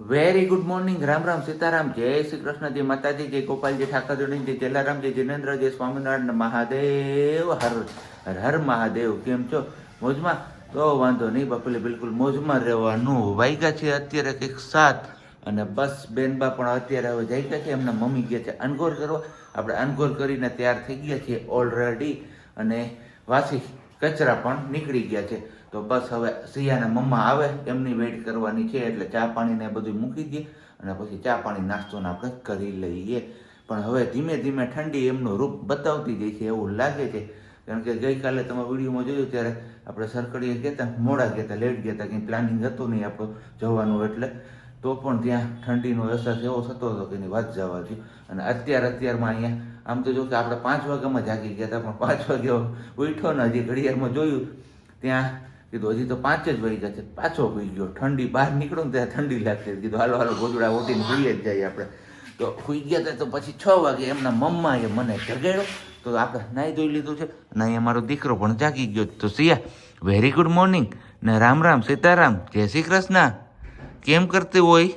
Very good morning Ram Ram Sitaram. જય શ્રી કૃષ્ણ. જય માતાજી. જય ગોપાલજી ઠાકરજી જય જલારામ. જય સ્વામિનારાયણ. મહાદેવ. હર હર હર મહાદેવ. કેમ છો? મોજમાં? તો વાંધો નહીં, બાપુલે, બિલકુલ મોજમાં રહેવાનું. વાઈગા છે અત્યારે કંઈક સાત. અને બસ બેનબા પણ અત્યારે હવે જઈ ગયા છે. એમના મમ્મી ગયા છે અનગોર કરવા. આપણે અનગોર કરીને તૈયાર થઈ ગયા છીએ ઓલરેડી અને વાસી કચરા પણ નીકળી ગયા છે. તો બસ હવે સિયાના મમ્મા આવે, એમની વેઇટ કરવાની છે, એટલે ચા પાણીને બધું મૂકી દઈએ અને પછી ચા પાણી નાસ્તોને આપણે કરી લઈએ. પણ હવે ધીમે ધીમે ઠંડી એમનું રૂપ બતાવતી જાય છે એવું લાગે છે. કારણ કે ગઈકાલે તમે વિડીયોમાં જોયું ત્યારે આપણે સરકડીએ ગયા મોડા ગયા લેટ ગયા કંઈ પ્લાનિંગ હતું નહીં આપણું જવાનું એટલે. તો પણ ત્યાં ઠંડીનો અહેસાસ એવો થતો હતો કે એની વાત જવા દો અને અત્યારે અત્યારમાં અહીંયા આમ તો જો કે આપણે પાંચ વાગ્યામાં જાગી ગયા હતા પણ પાંચ વાગ્યા ઉઠ્યો ને હજી ઘડિયાળમાં જોયું, ત્યાં કીધું, હજી તો પાંચ જ વાગ્યા છે, પાછો હોઈ ગયો. ઠંડી બહાર નીકળો ને ત્યાં ઠંડી લાગશે. કીધું, હાલો હાલો ગોદડા ઓટીને ભૂલીએ જ જઈએ આપણે. તો સુઈ ગયા હતા તો પછી છ વાગે એમના મમ્માએ મને જગાડ્યો તો આપણે નાહી ધોઈ લીધું છે. નહીં અમારો મારો દીકરો પણ જાગી ગયો તો સિયા વેરી ગુડ મોર્નિંગ ને રામ રામ, સીતારામ, જય શ્રી કૃષ્ણ. કેમ કરતી હોય?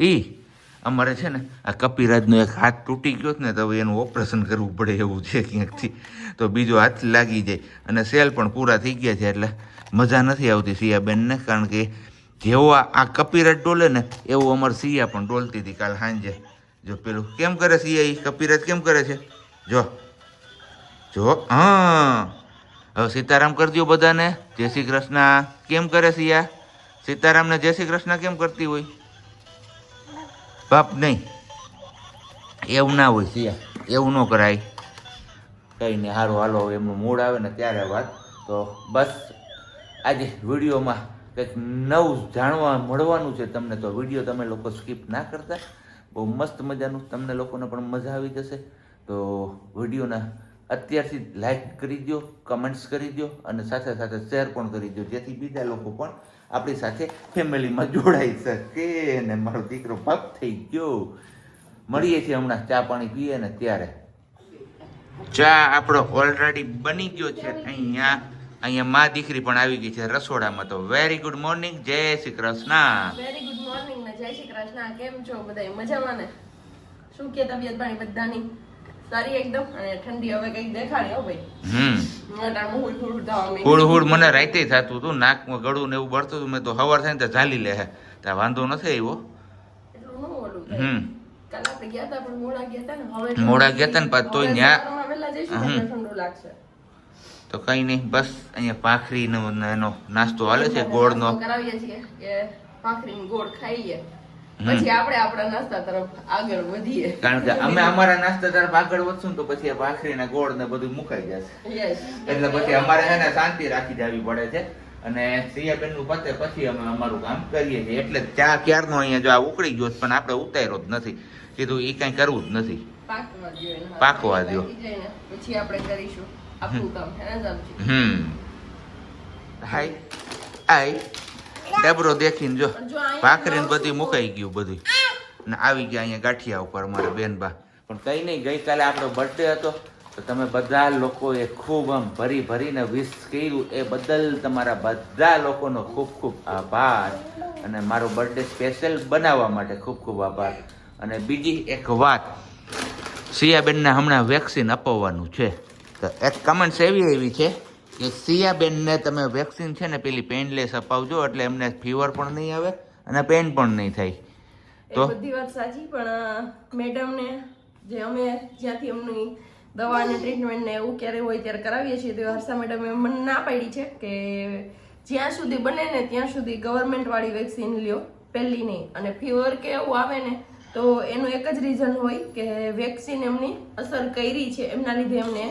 ઈ અમારે છે ને, આ કપિરાજનો એક હાથ તૂટી ગયો ને, તો એનું ઓપરેશન કરવું પડે એવું છે ક્યાંકથી. તો બીજો હાથ લાગી જાય. અને સેલ પણ પૂરા થઈ ગયા છે, એટલે મજા નથી આવતી સિયાબેનને, કારણ કે જેવો આ કપિરાજ ડોલે ને, એવું અમારે સિયા પણ ડોલતી હતી કાલ સાંજે. જો પેલું કેમ કરે સિયા એ કપિરાજ કેમ કરે છે? જો. જો, હા. હવે સીતારામ કરજો બધાને. જય શ્રી કૃષ્ણ. કેમ કરે સિયા? સીતારામને જય શ્રી કૃષ્ણ કેમ કરતી હોય? બાપ નહીં. એવું ના હોય સિયા એવું ન કરાય. કંઈ નહીં સારું હાલો એમનું મૂડ આવે ને ત્યારે વાત. તો બસ, આજે વિડીયોમાં કંઈક નવું જાણવા મળવાનું છે તમને. તો વીડિયો તમે લોકો સ્કીપ ના કરતા. બહુ મસ્ત મજાનું. તમને લોકોને પણ મજા આવી જશે. તો વિડીયોના અત્યારથી લાઈક કરી દો કમેન્ટ્સ કરી દો અને સાથે સાથે શેર પણ કરી દો જેથી બીજા લોકો પણ આપણી સાથે ફેમિલીમાં જોડાઈ શકે ને મારો દીકરો પગ થઈ ગયો. મળીએ છીએ હમણાં, ચા પાણી પીએ ને ત્યારે. ચા આપણો ઓલરેડી બની ગયો છે અહીંયા. અહીંયા મા દીકરી પણ આવી ગઈ છે રસોડામાં. તો વેરી ગુડ મોર્નિંગ જય Shri Krishna. Very good morning ને જય શ્રી કૃષ્ણ. કેમ છો બધા મજામાં ને? શું કે તબિયત પાણી બધાની? સારી એકદમ અને ઠંડી હવે કંઈક દેખાડે હો ભાઈ. હુડ હુડ મને રાતે થતું હતું નાકમાં ગળું ને એવું બળતું હતું મેં તો હવાર થાય ને તો ઝાલી લે ત્યાં વાંધો નથી આવ્યો. હમ. મોડા ગયા હતા ને પાછ તોય ન્યા- તો કઈ નહીં બસ અહીંયા ને એનો નાસ્તો હાલે છે ગોળનો. કરાવીએ છીએ પાખરી ગોળ ખાઈએ. પછી આપણે આપણા નાસ્તા તરફ આગળ વધીએ. કારણ કે અમે અમારા નાસ્તા તરફ આગળ વધશું તો પછી ભાખરીના ગોળ ને બધું મુકાઈ જશે. એટલે પછી અમારે છે ને શાંતિ રાખી જવી પડે છે. અને સિયાબેનનું પતે પછી અમે અમારું કામ કરીએ છીએ. એટલે ચા ક્યારનો અહીંયા જો આ ઉકળી ગયો પણ આપણે ઉતાર્યો જ નથી. કીધું એ કઈ કરવું જ નથી. પાકવા દો પછી આપણે કરીશું. આપણું કામ. હે ને જામજી? હમ. હાય આય ડબરો દેખીને જો પણ જો અહીંયા ભાખરી ને બધી મુકાઈ ગયું બધું. ને આવી ગયા અહીંયા ગાંઠિયા ઉપર અમારા બેનબા. પણ કઈ નહીં ગઈકાલે આપણો બર્થડે હતો તો તમે બધા લોકોએ ખૂબ આમ ભરી ભરીને વિશ કર્યું. એ બદલ તમારા બધા લોકોનો ખૂબ ખૂબ આભાર. અને મારો બર્થડે સ્પેશિયલ બનાવવા માટે ખૂબ ખૂબ આભાર. અને બીજી એક વાત સિયાબેનને હમણાં વેક્સિન અપાવવાનું છે. તો એક કમેન્ટ્સ એવી એવી છે કે સિયાબેનને તમે વેક્સિન છે ને પેલી પેનલેસ અપાવજો એટલે એમને ફીવર પણ નહીં આવે અને પેન પણ નહીં થાય. તો? બધી વાત સાચી પણ મેડમને જે અમે જ્યાંથી એમની દવા અને ટ્રીટમેન્ટ ને એવું ક્યારે હોય ત્યારે કરાવીએ છીએ તો હર્ષા મેડમે મને ના પાડી છે કે જ્યાં સુધી બને ને ત્યાં સુધી ગવર્મેન્ટ વાળી વેક્સિન લ્યો પહેલી નહીં. અને ફીવર કે એવું આવે ને તો એનું એક જ રીઝન હોય કે વેક્સિન એમની અસર કરી છે એમના લીધે એમને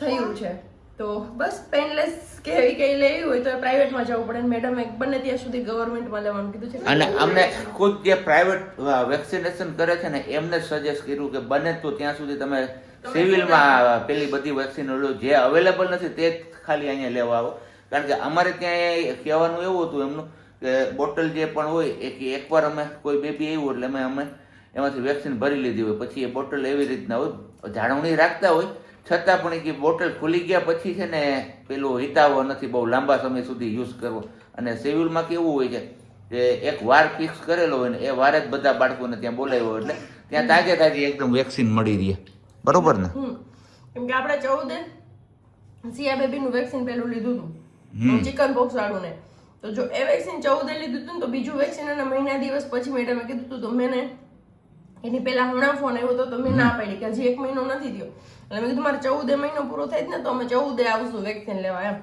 થયું છે. તો બસ પેનલેસ કે એવી કઈ લેવી હોય તો પ્રાઇવેટમાં જવું પડે. મેડમે બને ત્યાં સુધી ગવર્મેન્ટમાં લેવાનું કીધું છે. અને અમને ખુદ જે પ્રાઇવેટ વેક્સિનેશન કરે છે ને એમને સજેસ્ટ કર્યું કે બને તો ત્યાં સુધી તમે સિવિલમાં પેલી બધી વેક્સિન જે અવેલેબલ નથી તે ખાલી અહીંયા લેવા આવો. કારણ કે અમારે ત્યાં કહેવાનું એવું હતું એમનું કે બોટલ જે પણ હોય એ કે એકવાર અમે કોઈ બેબી આવ્યું એટલે અમે અમે એમાંથી વેક્સિન ભરી લીધી હોય. પછી એ બોટલ એવી રીતના હોય જાળવણી રાખતા હોય છતાં પણ એ કે બોટલ ખુલી ગયા પછી છે ને પેલું હિતાવો નથી બહુ લાંબા સમય સુધી યુઝ કરવો. અને સિવિલમાં કેવું હોય છે કે એક વાર ફિક્સ કરેલો હોય ને એ વારે જ બધા બાળકોને ત્યાં બોલાવ્યો એટલે ત્યાં તાજે તાજી એકદમ વેક્સિન મળી રહી. બરોબર ને? હમ. કેમ કે આપણે ચૌદ સિયા બેબીનું વેક્સિન પેલું લીધું હતું. ચિકન પોક્સ વાળું ને તો જો એ વેક્સિન ચૌદે લીધું હતું ને તો બીજું વેક્સિન એના મહિના દિવસ પછી મેડમે કીધું હતું તો મેં એની પહેલા હમણાં ફોન આવ્યો હતો તો મેં ના પાડી કે હજી એક મહિનો નથી થયો. એટલે મેં કીધું મારે ચૌદે મહિનો પૂરો થાય જ ને તો અમે ચૌદે આવશું વેક્સિન લેવા. એમ.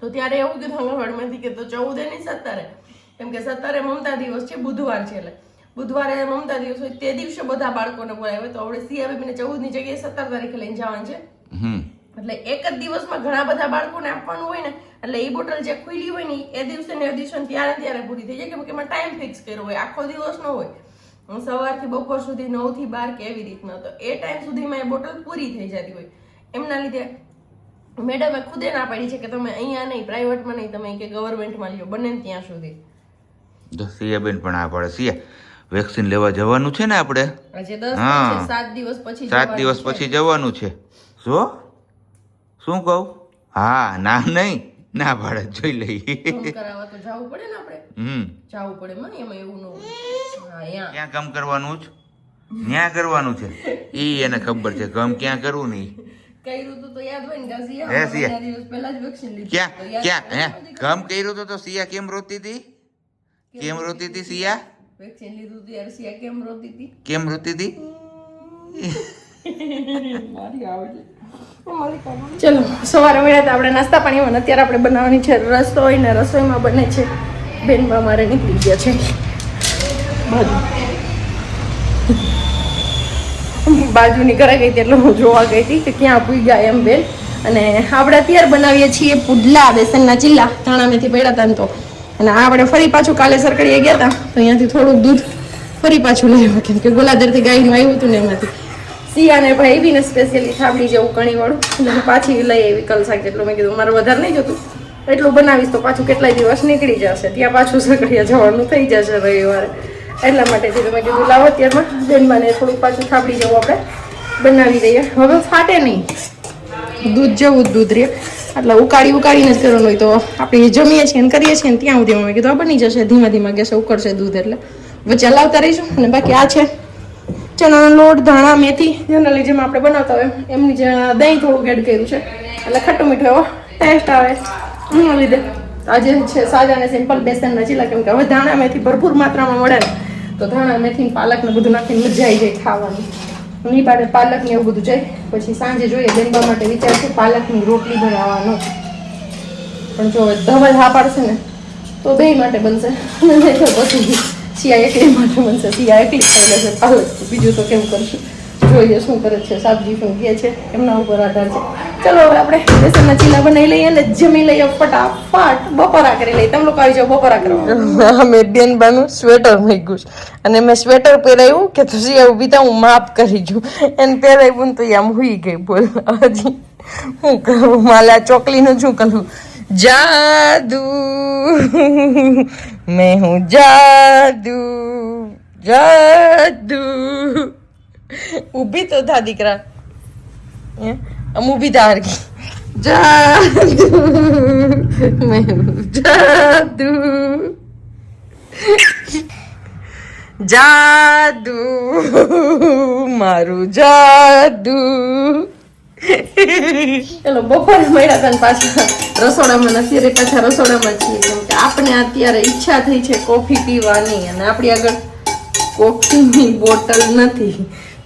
તો ત્યારે એવું કીધું આંગણવાડીમાંથી કે તો ચૌદે નહીં સત્તરે. કેમ કે સત્તરે મમતા દિવસ છે બુધવાર છે એટલે. બુધવારે મમતા દિવસ હોય તે દિવસે બધા બાળકોને બોલાવે. તો આપણે સિયા બેબીને ચૌદની જગ્યાએ સત્તર તારીખે લઈને જવાનું છે. એટલે એક જ દિવસમાં ઘણા બધા બાળકોને આપવાનું હોય ને એટલે એ બોટલ જે ખુલ્લી હોય ને એ દિવસે ને એ દિવસે ત્યારે ત્યારે પૂરી થઈ જાય. કેમ કે એમાં ટાઈમ ફિક્સ કર્યો હોય આખો દિવસ ન હોય. હું સવારથી બપોર સુધી નવથી બાર કે એવી રીતના તો એ ટાઈમ સુધીમાં એ બોટલ પૂરી થઈ જતી હોય. એમના લીધે મેડમે ખુદે ના પાડી છે કે તમે અહીંયા નહીં પ્રાઇવેટમાં નહીં તમે કે ગવર્મેન્ટમાં લ્યો બને ત્યાં સુધી. તો સિયાબેન પણ આ પડે. સિયા વેક્સિન લેવા જવાનું છે ને આપણે? હા. સાત દિવસ પછી સાત દિવસ પછી જવાનું છે. જો શું કહું? હા ના નહીં. ના પાડે જોઈ લઈએ. કરાવવા તો જવું પડે ને આપણે. હમ. જવું પડે મને એમાં એવું ન હા ક્યાં કામ કરવાનું છે ન્યા કરવાનું છે? ઈ એને ખબર છે કામ ક્યાં કરવું નહીં કર્યું તો યાદ હોય ને સિયા હે, સિયા. પહેલા જ વેક્સિન લીધું ક્યાં? ક્યાં? હે? કામ કર્યું હતું તો સિયા કેમ રોતી હતી કેમ રોતી હતી સિયા વેક્સિન લીધું ત્યારે સિયા કેમ રોતી હતી કેમ રોતી હતી ચલો, સવારે મળ્યા હતા આપણે નાસ્તા પાણી અને અત્યારે આપણે બનાવવાની છે રસોઈ ને રસોઈમાં બને છે બેનમાં મારે નીકળી ગયા છે. બાજુ. બાજુની ઘરે ગઈ એટલે હું જોવા ગઈ હતી કે ક્યાં પૂઈ ગયા એમ બેન. અને આપણે અત્યારે બનાવીએ છીએ પુડલા બેસનના ચીલા. ધાણા મેથી પડ્યા હતા તો. અને આ આપણે ફરી પાછું કાલે સરકડીએ ગયા હતા તો અહીંયાથી થોડુંક દૂધ ફરી પાછું લઈ આવ્યા. કેમ કે ગોલાધરથી ગાયનું આવ્યું હતું ને એમાંથી. સિયાને ભાઈ બી ને સ્પેશિયલી થાબડી જેવું કણી વાળું. એટલે પાછી લઈ આવી કલસાક જેટલું. મેં કીધું, મારે વધારે નહીં જતું. એટલું બનાવીશ તો પાછું કેટલાય દિવસ નીકળી જશે. ત્યાં પાછું સકડિયા જવાનું થઈ જશે રવિવારે. એટલા માટે તો મેં કીધું, લાવો અત્યારમાં. બેનબાને થોડુંક પાછું થાબડી જેવું આપણે બનાવી દઈએ. હવે ફાટે નહીં. દૂધ જેવું દૂધ રે એટલે ઉકાળી ઉકાળીને જ કરવાનું હોય તો આપણે જમીએ છીએ ને કરીએ છીએ ને ત્યાં સુધી મેં કીધું, આ બની જશે. ધીમા ધીમા ગેસે ઉકળશે દૂધ એટલે. વચ્ચે લાવતા રહીશું. અને બાકી આ છે ચણાનો લોટ, ધાણા, મેથી જનરલી જેમ આપણે બનાવતા હોય એમની જે દહીં થોડું એડ કર્યું છે. એટલે ખટ્ટો મીઠો એવો ટેસ્ટ આવે. એના લીધે. આજે છે સાજા અને સિમ્પલ બેસનના ચીલા કેમ કે હવે ધાણા, મેથી ભરપૂર માત્રામાં મળે તો ધાણા, મેથી પાલકને બધું નાખીને મજા આવી જાય ખાવાની. ની પાડે પાલક ને એવું બધું જાય. પછી સાંજે જોઈએ બેનબા માટે વિચાર છે પાલકની રોટલી બનાવવાનો. પણ જો ધવલ હા પાડશે ને, તો બે માટે બનશે. પછી. સિયા એકલી માટે બનશે સિયા એકલી ખાઈ છે. પાલક બીજું તો કેમ કરશું? જોઈએ શું કરે છે. સાબજી શું કહે છે, એમના ઉપર આધાર છે. ચલો હવે આપણે બેસનના ચીલા બનાવી લઈએ અને જમી લઈએ ફટાફટ બપોરા કરી લઈએ. તમે લોકો આવી જાઓ બપોરા કરવા. અમે બેન બાનું સ્વેટર મૂક્યું અને મેં સ્વેટર પહેરાયું કે પછી એવું બીતા હું માફ કરી જઉં. એને પહેરાવ્યું તો આમ હુઈ ગઈ બોલ. હજી હું કરું? માલા ચોકલીનું શું કરું? જાદુ. મેં હું જાદુ જાદુ. ઊભી તો થા દીકરા? આમ ઊભી થા હરખી. જાદુ. મેં જાદુ. જાદુ. મારું જાદુ. ચલો, બપોરે મળ્યા હતા ને પાછા. રસોડામાં નથી અત્યારે પાછા રસોડામાં છીએ, કેમ કે આપણે અત્યારે ઈચ્છા થઈ છે કોફી પીવાની અને આપણી આગળ કોફીની બોટલ નથી.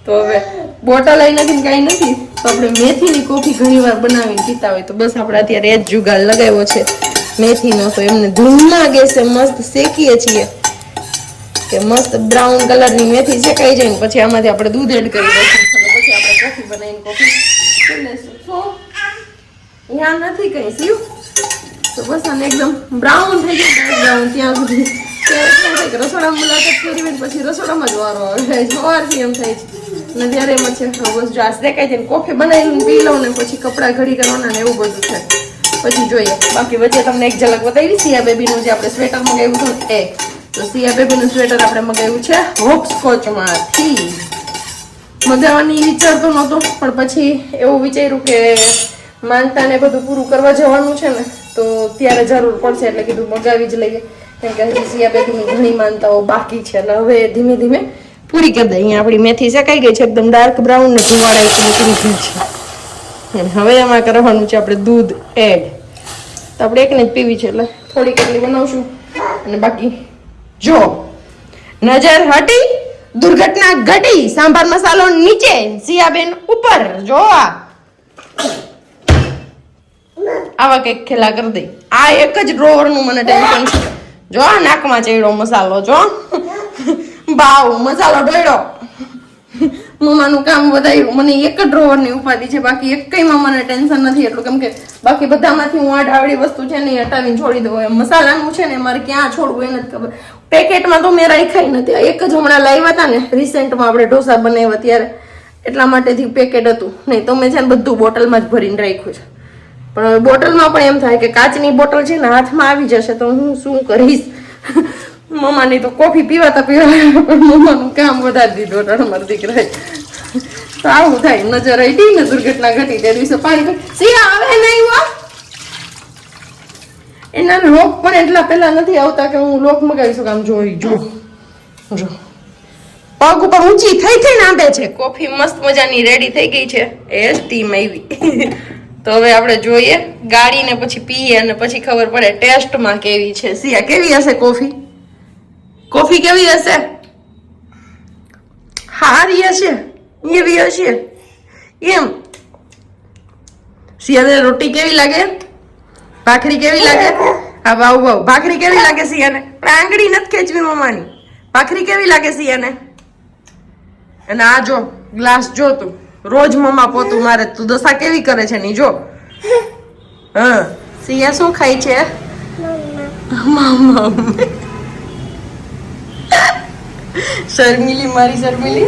તો હવે બોટલ આવી નથી કાંઈ નથી, તો આપણે મેથીની કોફી ઘણી વાર બનાવીને પીતા હોય, તો બસ આપણે અત્યારે એ જ જુગાડ લગાવ્યો છે, મેથીનો. તો એમને ધૂમમાં ગેસે મસ્ત શેકીએ છીએ. કે મસ્ત બ્રાઉન કલરની મેથી શેકાઈ જાય ને પછી આમાંથી આપણે દૂધ એડ કરી દઈશું પછી આપણે કોફી બનાવીને કોફી પી શું નથી કઈ સીવ તો બસ આને એકદમ બ્રાઉન થઈ જાય બ્રાઉન ત્યાં સુધી. રસોડામાં મુલાકાત કરી પછી રસોડામાં જ વારો આવે. સવારથી એમ થાય છે. અને ત્યારે એમ છે તો બસ જો શેકાઈ જાય ને, કોફી બનાવીને પી લઉં ને પછી કપડાં ઘડી કરવાના ને એવું બધું છે પછી જોઈએ. બાકી વચ્ચે તમને એક ઝલક બતાવી, સિયા બેબીનું જે આપણે સ્વેટર મંગાવ્યું હતું એ. તો સિયા બેબીનું સ્વેટર આપણે મંગાવ્યું છે હોપસ્કોચમાંથી મગાવવાની વિચારતો નહોતો, પણ પછી એવું વિચાર્યું કે માનતાને બધું પૂરું કરવા જવાનું છે ને, તો ત્યારે જરૂર પડશે એટલે કીધું મગાવી જ લઈએ. કેમ કે હજી સિયા બેબીની ઘણી માનતાઓ બાકી છે, એટલે હવે ધીમે ધીમે પૂરી કરી દઈએ. અહીંયા આપણી મેથી શેકાઈ ગઈ છે, એકદમ ડાર્ક બ્રાઉન ને ધુવાળા એકદમ નીકળી ગઈ છે. હવે એમાં કરવાનું છે આપણે દૂધ એડ તો આપણે એકને જ પીવી છે, એટલે થોડીક એટલી બનાવશું. અને બાકી જો, નજર હટી, દુર્ઘટના ઘટી, સાંભાર મસાલો નીચે સિયાબેન ઉપર. જો આ. આવા કંઈક ખેલા કરી દઈ આ એક જ ડ્રોવરનું મને ટેન્શન છે. જો આ નાકમાં ચડ્યો મસાલો, જો. બાવ, મસાલો ડોયડો મમ્માનું કામ વધાર્યું. મને એક ડ્રોવરની ઉપાધિ છે. બાકી એકમાં મને ટેન્શન નથી. એટલું કેમ કે બાકી બધામાંથી હું આ ડાવડી વસ્તુ છે ને હટાવીને છોડી દઉં. એમ મસાલાનું છે ને મારે ક્યાં છોડવું એ નથી ખબર. પેકેટમાં તો મેં રાખ્યા નથી. એક જ હમણાં લાવ્યા હતા ને રિસેન્ટમાં આપણે ઢોસા બનાવ્યા ત્યારે. એટલા માટેથી પેકેટ હતું. નહીં, તો મેં છે ને બધું બોટલમાં જ ભરીને રાખ્યું છે. પણ બોટલમાં પણ એમ થાય કે કાચની બોટલ છે ને હાથમાં આવી જશે તો હું શું કરીશ? મમ્માની તો કોફી પીવાતા પીવા પણ મમ્માનું કામ વધારી દીધું અમારા દીકરાએ. તો આવું થાય. નજર હટી ને દુર્ઘટના ઘટી તે દિવસે પાણી સિયા આવે નહીં વા એના લોક પણ એટલા પહેલા નથી આવતા કે હું લોક મગાવી શકું આમ જોઈ જો જો. પગ ઉપર ઊંચી થઈ થઈને આંબે છે. કોફી મસ્ત મજાની રેડી થઈ ગઈ છે. એ સ્ટીમ આવી. તો હવે આપણે જોઈએ. ગાડીને પછી પીએ અને પછી ખબર પડે ટેસ્ટમાં કેવી છે. સિયા, કેવી હશે કોફી? કોફી કેવી હશે? હારી હશે. એવી હશે. એમ. સિયાને રોટી કેવી લાગે? ભાખરી કેવી લાગે? હા, વાવ વાવ. ભાખરી કેવી લાગે સિયાને? પણ આંગળી નથી ખેંચવી મમ્માની. ભાખરી કેવી લાગે સિયાને? અને આ જો, ગ્લાસ જો તું. રોજ મમ્મા પોતું મારે તું દશા કેવી કરે છે ની જો. હા. સિયા શું ખાય છે? મમ્મા. શર્મિલી મારી શર્મિલી.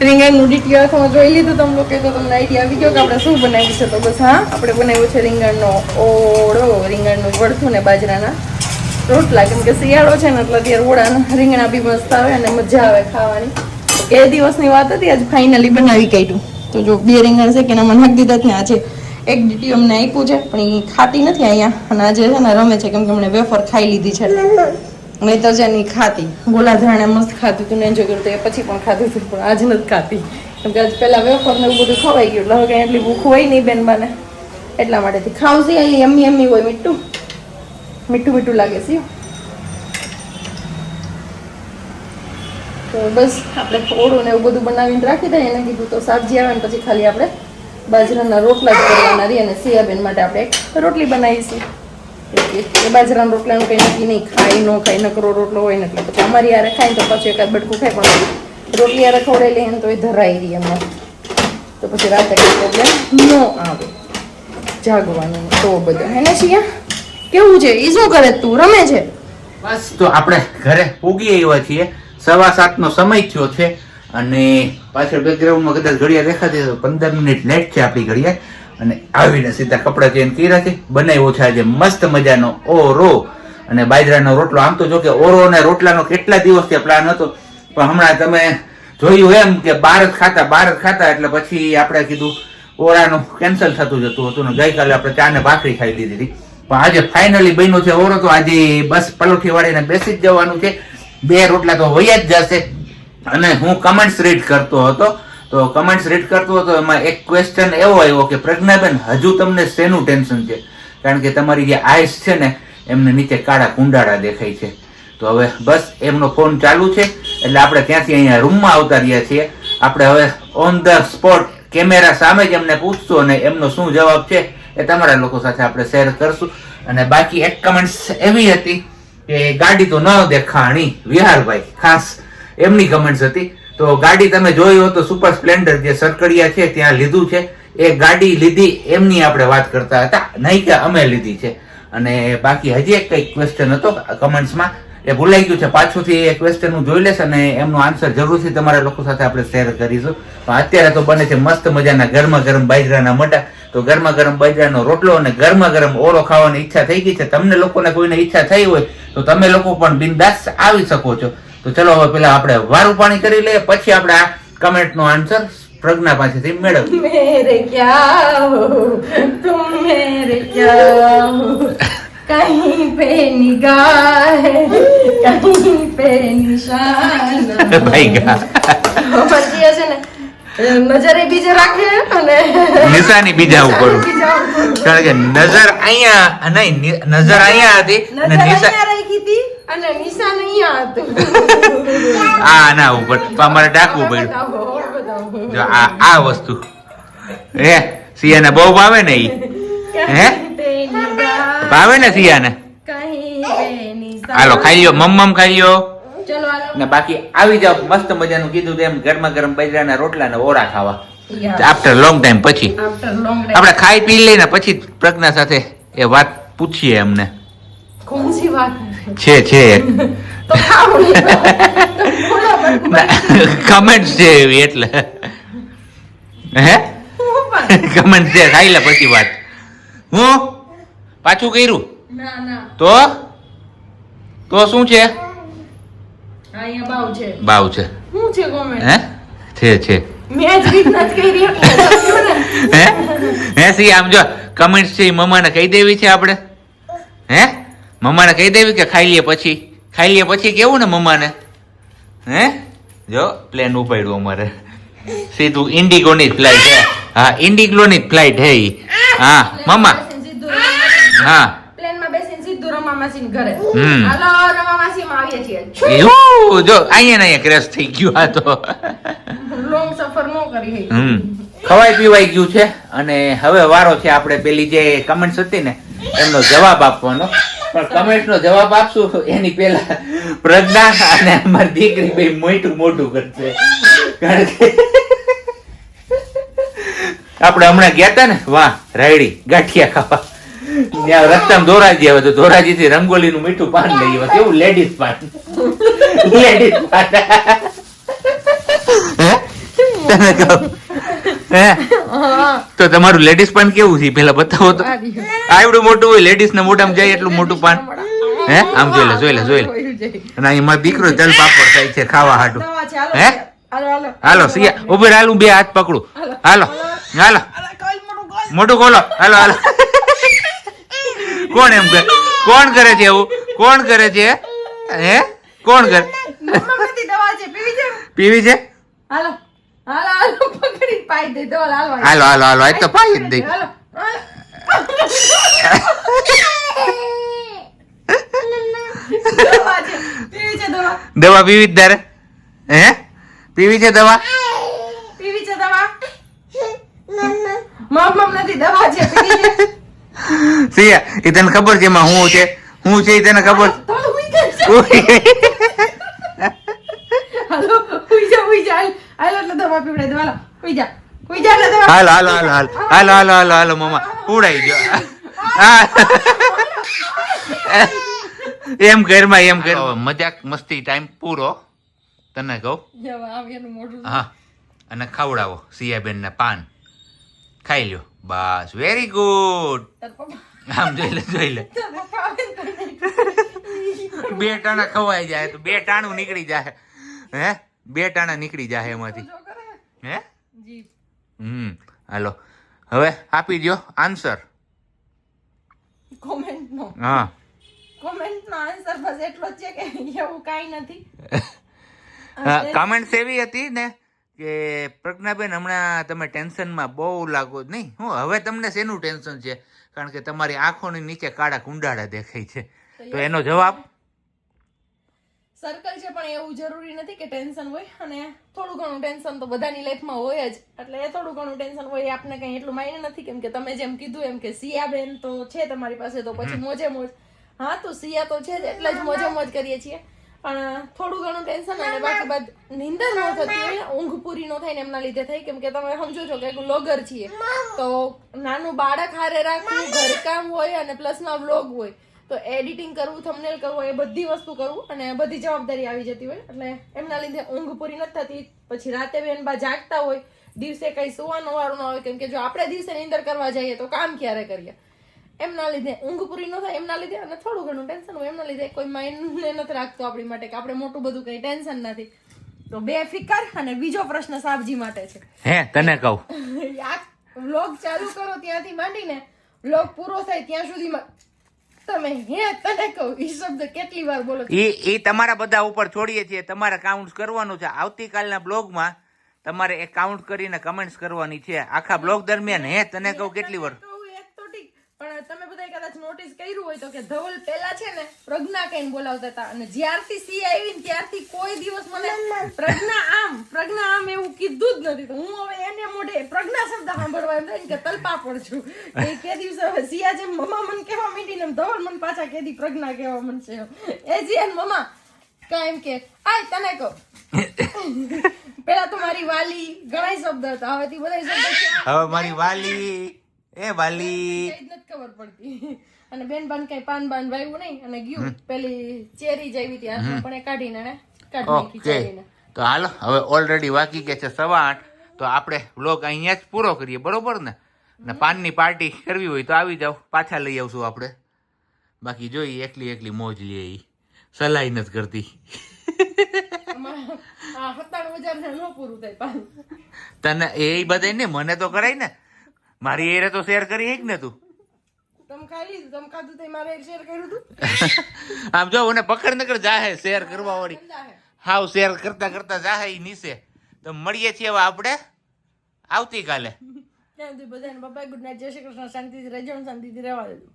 રીંગણનું ડીટીઓ આંખમાં જોઈ લીધું તમે લોકો તો તમને આઈડિયા આવી ગયો કે આપણે શું બનાવ્યું છે તો બસ હા. આપણે બનાવ્યું છે રીંગણનો ઓળો રીંગણનું વળથું ને બાજરાના રોટલા. કેમ કે શિયાળો છે ને એટલે અત્યારે ઓળાના રીંગણા બી મસ્ત આવે અને મજા આવે ખાવાની. એ દિવસની વાત હતી, આજ ફાઇનલી બનાવી કાઢ્યું. તો જો બે રીંગણ છે કે એનામાં નાખી દીધા ત્યાં છે એક ડીટી અમને આપ્યું છે, પણ એ ખાતી નથી અહીંયા. અને આજે છે ને રમે છે, કેમ કે અમને વેફર ખાઈ લીધી છે. નહીં તો છે નહીં ખાતી ગોલાધાણે મસ્ત ખાધું હતું ને એન્જોય કર્યું હતું એ પછી પણ ખાધું હતું, પણ આજ નથી ખાતી કેમ કે આજ પહેલાં વેફર ને એવું બધું ખવાઈ ગયું, એટલે હવે કંઈ એટલી ભૂખ હોય નહીં બેન બાને. એટલા માટેથી ખાવશે અહીં એમ્મી એમ્મી હોય મીઠું. મીઠું મીઠું લાગે છે તો બસ આપણે ઓળું ને એવું બધું બનાવીને રાખી દઈએ. એને કીધું તો શાકજી આવે ને પછી ખાલી આપણે બાજરાના રોટલા જ કરવાના રહીએ અને સિયાબેન માટે આપણે એક રોટલી બનાવીશું. એ- બાજરાના રોટલાનું કંઈ નક્કી નહીં ખાઈ ન ખાઈ નકરો રોટલો હોય ને એટલે પછી અમારી યારે ખાય તો પછી એકાદ બટકું ખાય, પણ રોટલી યારે ખવડાવી લઈએ ને તો એ ધરાઈ રહી એમાં તો પછી રાતે કંઈ પ્રોબ્લેમ ન આવે. જાગવાનું તો બધા. હે ને શિયા? કેવું છે? એ શું કરે તું? રમે છે? બસ તો આપણે ઘરે ઉગી આવ્યા છીએ. સવા સાતનો સમય થયો છે અને પાછળ બેકગ્રાઉન્ડમાં કદાચ ઘડિયાળ દેખાતી તો પંદર મિનિટ લેટ છે આપણી ઘડિયાળ. અને આવીને સીધા કપડાં ચેન્જ કર્યા છે. બનાવ્યો છે. આજે મસ્ત મજાનો ઓરો. અને બાજરાનો રોટલો, આમ તો જો કે ઓરો અને રોટલાનો કેટલા દિવસથી પ્લાન હતો. પણ હમણાં તમે જોયું એમ કે બાર જ ખાતા બાર જ ખાતા એટલે પછી આપણે કીધું ઓરાનું કેન્સલ થતું જતું હતું ને ગઈકાલે આપણે ચા ને ભાખરી ખાઈ લીધી હતી. પણ આજે ફાઇનલી બન્યું છે ઓરો, તો આજે બસ પલોઠી વાળીને બેસી જ જવાનું છે. બે રોટલા તો હોય જ જશે. અને હું કમેન્ટ્સ રીડ કરતો હતો. તો કમેન્ટ્સ રીડ કરતો હતો, એમાં એક ક્વેશ્ચન એવો આવ્યો કે, પ્રજ્ઞાબેન, હજુ તમને શેનું ટેન્શન છે? કારણ કે તમારી જે આઈસ છે ને, એમને નીચે કાળા કુંડાળા દેખાય છે. તો હવે બસ એમનો ફોન ચાલુ છે. એટલે આપણે ત્યાંથી અહીંયા રૂમમાં આવતા રહ્યા છીએ. આપણે હવે ઓન ધ સ્પોટ કેમેરા સામે જ એમને પૂછશું અને એમનો શું જવાબ છે એ તમારા લોકો સાથે આપણે શેર કરશું. અને બાકી એક કમેન્ટ્સ એવી હતી કે ગાડી તો ન દેખાણી, વિહારભાઈ, ખાસ એમની કમેન્ટ્સ હતી. તો ગાડી તમે જોઈ હો તો સુપર સ્પ્લેન્ડર જે સરકડિયા છે, ત્યાં લીધું છે. એ ગાડી લીધી, એમની આપણે વાત કરતા હતા. નહીં કે અમે લીધી છે. અને બાકી હજી એક કંઈક ક્વેશ્ચન હતો કમેન્ટ્સમાં એ ભૂલાઈ ગયું છે. પાછુંથી એ ક્વેશ્ચન હું જોઈ લેશ અને એમનો આન્સર જરૂરથી તમારા લોકો સાથે આપણે શેર કરીશું. અત્યારે તો બને છે મસ્ત મજાના ગરમા ગરમ બાજરાના મટા. તો ગરમા ગરમ બાજરાનો રોટલો અને ગરમા ગરમ ઓળો ખાવાની ઈચ્છા થઈ ગઈ છે તમને લોકોને કોઈને ઈચ્છા થઈ હોય તો તમે લોકો પણ બિંદાસ આવી શકો છો તો ચલો હવે પેલા આપણે વારું પાણી કરી લઈએ પછી આપણે આ કમેન્ટ નો આન્સર પ્રજ્ઞા પાસેથી મેળવીએ मेरे क्या हो तुम मेरे क्या हो कहीं पे निगाह है कहीं पे निशाना ભાઈ ગા પછી એ છે ને એ નજરે બીજે રાખે અને નિશાની બીજા ઉપર. કારણ કે નજર અહીંયા નહીં નજર અહીંયા હતી અને નિશાન અહીંયા આ ના ઉપર. તો અમારે ડાકવું પડ્યું. આ આ વસ્તુ. હે સિયાને બહુ ભાવે ને હે? ભાવે ને સિયાને? હાલો ખાઈ લ્યો. મમ ને બાકી આવી જાવ મસ્ત મજાનું કીધું તેમ ગરમા ગરમ બજરાના રોટલા ને ઓરા ખાવા આફ્ટર લોંગ ટાઈમ પછી. આપણે ખાઈ પી લઈને પછી પ્રજ્ઞા સાથે એ વાત પૂછીએ એમને છે છે. કમેન્ટ છે એવી એટલે. હે? કમેન્ટ છે ખાઈ લે પછી વાત. હું? પાછું કર્યું? તો? તો શું છે? અહીંયા બાવ છે બાવ છે શું છે કોમેન્ટ હે છે છે મેં જ રીત નથી કરી હે હે સી આમ જો કમેન્ટ છે મમ્માને કહી દેવી છે આપણે હે મમ્માને કહી દેવી કે ખાઈ લઈએ પછી ખાઈ લઈએ પછી કેવું ને મમ્માને હે જો પ્લેન ઉપાડ્યું અમારે સીધું ઇન્ડિગો જ ફ્લાઇટ હે હા ઇન્ડિગો જ ફ્લાઇટ હે હા મમ્મા હા સીધું ઘરે. હાલો રમા માસી માં આવીએ છીએ એવું જો અહીંયા ને ક્રેશ થઈ ગયું આ તો. લોંગ સફર નો કરી હમ. ખવાઈ પીવાઈ ગયું છે અને હવે વારો છે આપણે પેલી જે કમેન્ટ્સ હતી ને એમનો જવાબ આપવાનો. પણ કમેન્ટ નો જવાબ આપશું એની પેલા પ્રજ્ઞા અને અમારી દીકરી બે મોટું મોટું કરશે. કારણ કે આપણે હમણાં ગયા તા ને વાહ રાયડી ગાંઠિયા ખાવા. ત્યાં રસ્તામાં ધોરાજી આવે તો ધોરાજી થી રંગોલી નું મીઠું પાન લઈ આવે કેવું લેડીઝ પાન? લેડીઝ પાન. હે? તો તમારું લેડીઝ પાન કેવું છે? પેલા બતાવો તો. આવડું મોટું હોય લેડીઝ ને મોઢામાં જાય એટલું મોટું પાન. હે? આમ જોઈ લે જોઈ લે જોઈ લે. ના એમાં દીકરો જલ પાપડ થાય છે ખાવા હાટું. હે? હાલો, સિયા ઊભી હાલું બે હાથ પકડું. હાલો હાલો. મોટું ખોલો હાલો હાલો. કોણ એમ કરે કોણ કરે છે એવું કોણ કરે છે હે કોણ કરે પીવી છે? હાલો. હાલો, હાલો, પકડી પાઈ દે, દવા હાલો, હાલો. હાલો હાલો તો પાઈ જ દઈ હાલો? દવા પીવી જ તારે હે પીવી છે દવા પીવી છે દવા? મમ મમ નથી, દવા છે, પીવી છે? સિયા એ તને ખબર છે એમાં હું છે? હું છે એ તને ખબર? હાલો. હાલ, હાલો હાલો. ઉડાઈ ગયો. એમ ઘરમાં એમ કર મજાક મસ્તી ટાઈમ પૂરો. તને કહું? હા. અને ખવડાવો સિયાબેન ને પાન. ખાઈ લ્યો. બસ વેરી ગુડ આમ જોઈ લે જોઈ લે. બે ટાણા ખવાઈ જાય તો બે ટાણું નીકળી જાય. હે? બે ટાણા નીકળી જાય એમાંથી. હે? હમ હાલો. હવે આપી દો આન્સર કોમેન્ટ નો. હા. કોમેન્ટ નો આન્સર બસ એટલો છે કે એવું કાંઈ નથી. કમેન્ટ એવી હતી ને કે પ્રજ્ઞાબેન હમણાં તમે ટેન્શનમાં બહુ લાગો નહીં. હું હવે તમને શેનું ટેન્શન છે? કારણ કે તમારી આંખોની નીચે કાળા કુંડાળા દેખાય છે. તો એનો જવાબ? સર્કલ છે પણ એવું જરૂરી નથી કે ટેન્શન હોય. અને થોડું ઘણું ટેન્શન તો બધાની લાઈફમાં હોય જ. એટલે એ થોડું ઘણું ટેન્શન હોય એ આપને કંઈ એટલું માયને નથી. કેમ કે તમે જેમ કીધું એમ કે સિયાબેન તો છે તમારી પાસે તો પછી મોજે મોજ. હા તો સિયા તો છે જ એટલે જ મોજે મોજ કરીએ છીએ. પણ થોડું ઘણું ટેન્શન અને બાકી બાદ નીંદર ન થતી હોય ને ઊંઘ પૂરી ન થાય ને એમના લીધે થાય કેમ કે તમે સમજો છો કે લોગર છીએ. તો નાનું બાળક હારે રાખવું ઘરકામ હોય અને પ્લસમાં વ્લોગ હોય. તો એડિટિંગ કરવું થંબનેલ કરવું એ બધી વસ્તુ કરવું અને બધી જવાબદારી આવી જતી હોય. એટલે એમના લીધે ઊંઘ પૂરી નથી થતી. પછી રાતે બેન બા જાગતા હોય. દિવસે કઈ સુવાનું વારું ન હોય કેમ કે જો આપણે દિવસે નીંદર કરવા જઈએ તો કામ ક્યારે કરીએ? એમના લીધે ઊંઘ પૂરી ન થાય એમના લીધે અને થોડું ઘણું ટેન્શન હોય એમના લીધે કોઈ માઇન્ડને નથી રાખતો આપણી માટે કે આપણે મોટું બધું કઈ ટેન્શન નથી. તો બે ફિકર અને બીજો પ્રશ્ન સાબજી માટે છે. હે તને કહું. આ વ્લોગ ચાલુ કરો ત્યાંથી માંડીને વ્લોગ પૂરો થાય ત્યાં સુધીમાં. તમે હે તને કહું ઈ શબ્દ કેટલી વાર બોલો એ એ તમારા બધા ઉપર છોડીએ છીએ તમારે કાઉન્ટ કરવાનું છે. આવતીકાલના બ્લોગમાં તમારે એ કાઉન્ટ કરીને કમેન્ટ્સ કરવાની છે. આખા બ્લોગ દરમિયાન હે તને કહું કેટલી વાર કહું એક તો ઠીક પણ તમે બધાએ કદાચ નોટિસ કર્યું હોય તો કે ધવલ પેલા છે ને પ્રજ્ઞા કઈને બોલાવતા હતા. અને જ્યારથી સી આવી ને ત્યારથી કોઈ દિવસ મને પ્રજ્ઞા આમ પ્રજ્ઞા આમ એવું કીધું જ નથી. તો હું હવે એને મોઢે પ્રજ્ઞા શબ્દ સાંભળવા એમ થાય કે તલપા પડ છું. એ કે દિવસે હવે સિયા જેમ મમ્મા મને કહેવા માંડી ને ધવલ મને પાછા કેદી પ્રજ્ઞા કહેવા માંડશે એ જીયન મમ્મા કાંઈ એમ કે આય તને કહો. પેલા તો મારી વાલી ઘણા શબ્દ હતા. હવે થી બધા શબ્દ હવે મારી વાલી એ વાલી. કઈ જ નથી ખબર પડતી. અને બેન બાન કઈ પાન બાન વાવ્યું નહીં. અને ગયું પેલી ચેરી જાવી હતી પણ એ કાઢીને કાઢી ઓકે. તો હાલો હવે ઓલરેડી વાગી ગયા છે સવા આઠ. તો આપણે બ્લોગ અહીંયા જ પૂરો કરીએ બરોબર ને? ને પાનની પાર્ટી કરવી હોય તો આવી જાવ પાછા લઈ આવશું આપણે. બાકી જોઈ એકલી એકલી મોજ લઈએ ઈ. સલાઈ નથી કરતી. ને ન તને એ બધાય ને મને તો કરાય ને. મારી એરે તો શેર કરી જ ને તું. આમ જો મને પકડ નકર જાહે શેર કરવા વાળી હાવ શેર કરતા કરતા જાહે ઈ નીચે. તો મળીએ છીએ હવે આપણે આવતીકાલે. બધાને બાપા ગુડ નાઇટ જય શ્રી કૃષ્ણ શાંતિથી રહેજો શાંતિથી રહેવા દેજો.